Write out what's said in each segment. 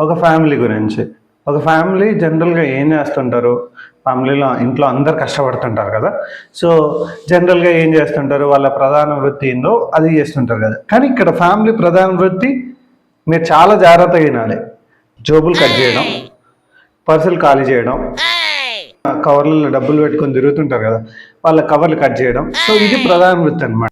ఒక ఫ్యామిలీ గురించి. ఒక ఫ్యామిలీ జనరల్గా ఏం చేస్తుంటారు? ఫ్యామిలీలో ఇంట్లో అందరు కష్టపడుతుంటారు కదా. సో జనరల్గా ఏం చేస్తుంటారు? వాళ్ళ ప్రధాన వృత్తి ఏందో అది చేస్తుంటారు కదా. కానీ ఇక్కడ ఫ్యామిలీ ప్రధాన వృత్తి మీరు చాలా జాగ్రత్తగా వినాలి. జోబులు కట్ చేయడం పర్సులు ఖాళీ చేయడం కవర్లలో డబ్బులు పెట్టుకొని తిరుగుతుంటారు కదా. వాళ్ళ కవర్లు కట్ చేయడం. సో ఇది ప్రధాన వృత్తి అనమాట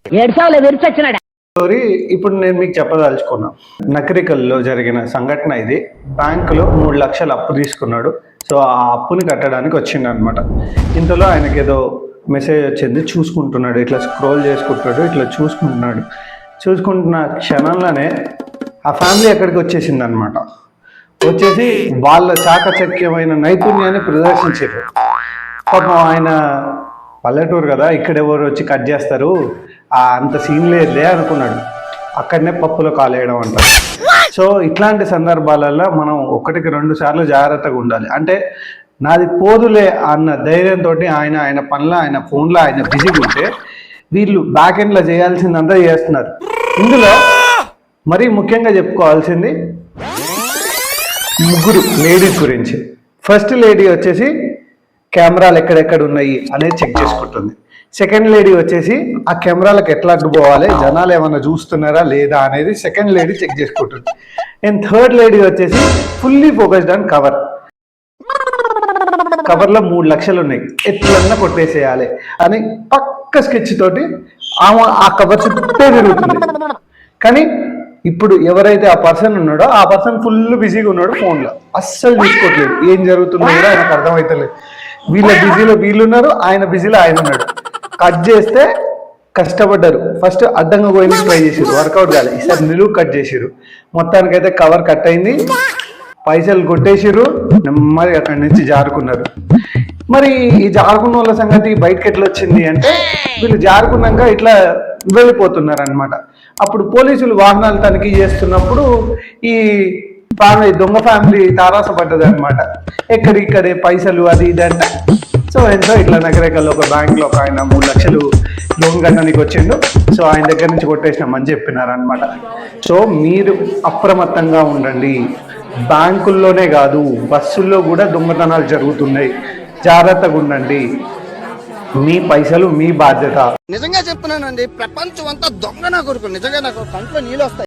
స్టోరీ ఇప్పుడు నేను మీకు చెప్పదలుచుకున్నా. నకరికల్లో జరిగిన సంఘటన ఇది. బ్యాంకులో మూడు లక్షలు అప్పు తీసుకున్నాడు. సో ఆ అప్పుని కట్టడానికి వచ్చిండు అనమాట ఇంతలో ఆయనకి ఏదో మెసేజ్ వచ్చింది. చూసుకుంటున్నాడు. ఇట్లా స్క్రోల్ చేసుకుంటున్నాడు. ఇట్లా చూసుకుంటున్నాడు. చూసుకుంటున్న క్షణంలోనే ఆ ఫ్యామిలీ ఎక్కడికి వచ్చేసింది అనమాట వచ్చేసి వాళ్ళ చాకచక్యమైన నైపుణ్యాన్ని ప్రదర్శించారు. పాపం ఆయన పల్లెటూరు కదా ఇక్కడ ఎవరు వచ్చి కట్ చేస్తారు? ఆ అంత సీన్ లేదులే అనుకున్నాడు. అక్కడనే పప్పులో కాలేయడం అంటారు సో ఇట్లాంటి సందర్భాలలో మనం ఒకటికి రెండు సార్లు జాగ్రత్తగా ఉండాలి. అంటే నాది పోదులే అన్న ధైర్యంతో ఆయన ఆయన పనులు ఆయన ఫోన్లో ఆయన బిజీగా ఉంటే వీళ్ళు బ్యాక్ ఎండ్లో చేయాల్సిందంతా చేస్తున్నారు. ఇందులో మరీ ముఖ్యంగా చెప్పుకోవాల్సింది ముగ్గురు లేడీస్ గురించి. ఫస్ట్ లేడీ వచ్చేసి కెమెరాలు ఎక్కడెక్కడ ఉన్నాయి అనేది చెక్ చేసుకుంటుంది. సెకండ్ లేడీ వచ్చేసి ఆ కెమెరాలకు ఎట్లా అడ్డు పోవాలి జనాలు ఏమైనా చూస్తున్నారా లేదా అనేది సెకండ్ లేడీ చెక్ చేసుకుంటుంది. అండ్ థర్డ్ లేడీ వచ్చేసి ఫుల్లీ ఫోకస్డ్ ఆన్ కవర్ కవర్లో మూడు లక్షలు ఉన్నాయి. ఎట్లన్నా కొట్టేసేయాలి అని పక్క స్కెచ్ తోటి ఆమె ఆ కవర్ చుట్టే తిరుగుతుంది. కానీ ఇప్పుడు ఎవరైతే ఆ పర్సన్ ఉన్నాడో ఆ పర్సన్ ఫుల్ బిజీగా ఉన్నాడు ఫోన్లో అస్సలు చూసుకోవట్లేదు ఏం జరుగుతుందో కూడా ఆయనకు అర్థమవుతలేదు వీళ్ళ బిజీలో వీళ్ళు ఉన్నారు ఆయన బిజీలో ఆయన ఉన్నాడు కట్ చేస్తే కష్టపడ్డారు. ఫస్ట్ అడ్డంగా పోయింది ట్రై చేసారు వర్కౌట్ కాలేదు ఈసారి నిలువు కట్ చేసారు మొత్తానికైతే కవర్ కట్ అయింది. పైసలు కొట్టేసిర్రు. నెమ్మది అక్కడి నుంచి జారుకున్నారు. మరి ఈ జారుకున్న వాళ్ళ సంగతి బయటకి ఎట్లా వచ్చింది అంటే వీళ్ళు జారుకున్నాక ఇట్లా వెళ్ళిపోతున్నారు అనమాట అప్పుడు పోలీసులు వాహనాలు తనిఖీ చేస్తున్నప్పుడు ఈ ఫ్యామిలీ దొంగ ఫ్యామిలీ తారాసపడ్డది అనమాట ఎక్కడిక్కడే పైసలు అది ఇది అంటే. సో ఎంతో ఇట్లా నగరేకల్లో ఒక బ్యాంక్లో ఒక ఆయన మూడు లక్షలు లోన్ కట్టడానికి వచ్చిండు. సో ఆయన దగ్గర నుంచి కొట్టేసినామని చెప్పినారనమాట సో మీరు అప్రమత్తంగా ఉండండి. బ్యాంకుల్లోనే కాదు బస్సుల్లో కూడా దొంగతనాలు జరుగుతున్నాయి. జాగ్రత్తగా ఉండండి. మీ పైసలు మీ బాధ్యత. నిజంగా చెప్తున్నానండి ప్రపంచం అంతా దొంగ నా కొడుకు నిజంగా నాకు కంట్లో నీళ్ళు వస్తాయి.